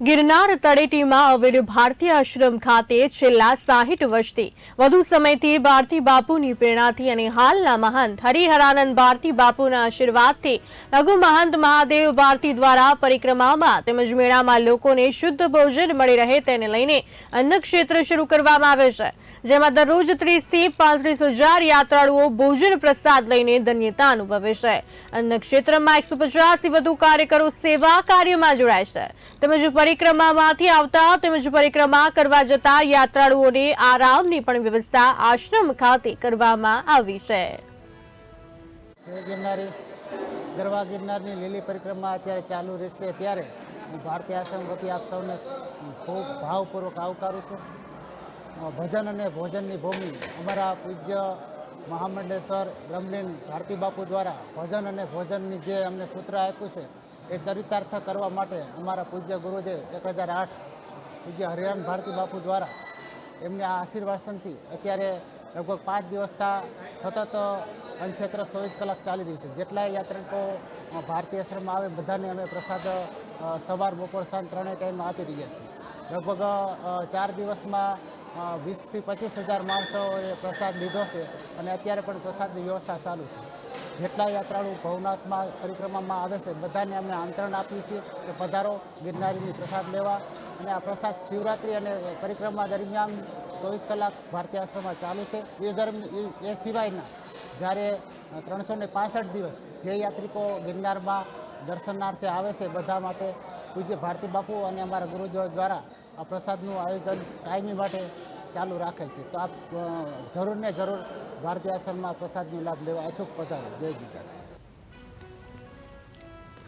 ગિરનાર તળેટીમાં આવેલું ભારતીય આશ્રમ ખાતે છેલ્લા સાહીઠ વર્ષથી વધુ સમયથી ભારતી બાપુની પ્રેરણાથી અને હાલના મહંત હરિહરાનંદ ભારતી બાપુના આશીર્વાદથી લઘુ મહંત મહાદેવ ભારતી દ્વારા પરિક્રમામાં તેમજ મેળામાં લોકોને શુદ્ધ ભોજન મળી રહે તેને લઈને અન્ન ક્ષેત્ર શરૂ કરવામાં આવે છે. જેમાં દરરોજ ત્રીસથી પાંત્રીસ હજાર યાત્રાળુઓ ભોજન પ્રસાદ લઈને ધન્યતા અનુભવે છે. અન્ન ક્ષેત્રમાં એકસો પચાસથી વધુ કાર્યકરો સેવા કાર્યમાં જોડાય છે. તેમજ પરિક્રમામાંથી આવતા તેમજ પરિક્રમા કરવા જતા યાત્રાળુઓને આરામની પણ વ્યવસ્થા આશ્રમ ખાતે કરવામાં આવી છે. ગરવા ગિરનારની લીલી પરિક્રમા અત્યારે ચાલુ રહેશે ત્યારે હું ભારતીય આશ્રમ વતી આપ સૌને ખૂબ ભાવપૂર્વક આવકારું છું. ભજન અને ભોજનની ભૂમિ અમારા પૂજ્ય મહામંડલેશ્વર બ્રહ્મલીન ભારતી બાપુ દ્વારા ભજન અને ભોજનની જે અમને સૂત્ર આપ્યું છે, એ ચરિતાર્થ કરવા માટે અમારા પૂજ્ય ગુરુદેવ એક હજાર આઠ પૂજ્ય હરિરામ ભારતી બાપુ દ્વારા એમના આશીર્વાસનથી અત્યારે લગભગ પાંચ દિવસથી સતત અનક્ષેત્ર ચોવીસ કલાક ચાલી રહ્યું છે. જેટલા યાત્રિકો ભારતીય આશ્રમમાં આવે, બધાને અમે પ્રસાદ સવાર, બપોર સાંજ ત્રણેય ટાઈમ આપી રહ્યા છીએ. લગભગ ચાર દિવસમાં વીસથી પચીસ હજાર માણસોએ પ્રસાદ લીધો છે અને અત્યારે પણ પ્રસાદની વ્યવસ્થા ચાલુ છે. જેટલા યાત્રાળુ ભવનાથમાં પરિક્રમામાં આવે છે, બધાને અમે આમંત્રણ આપીએ છીએ કે પધારો, ગિરનારીની પ્રસાદ લેવા અને આ પ્રસાદ શિવરાત્રિ અને પરિક્રમા દરમિયાન ચોવીસ કલાક ભારતીય આશ્રમમાં ચાલુ છે. એ દરમિયાન એ સિવાયના જ્યારે ત્રણસો ને દિવસ જે યાત્રિકો ગિરનારમાં દર્શનાર્થે આવે છે, બધા માટે પૂજ્ય ભારતી બાપુ અને અમારા ગુરુદેવ દ્વારા આ પ્રસાદનું આયોજન કાયમી માટે ચાલુ રાખેલ છે. તો આપ જરૂર ને જરૂર ભારતીય આશ્રમમાં પ્રસાદનો લાભ લેવા અચૂક પધારો. જય ગીતા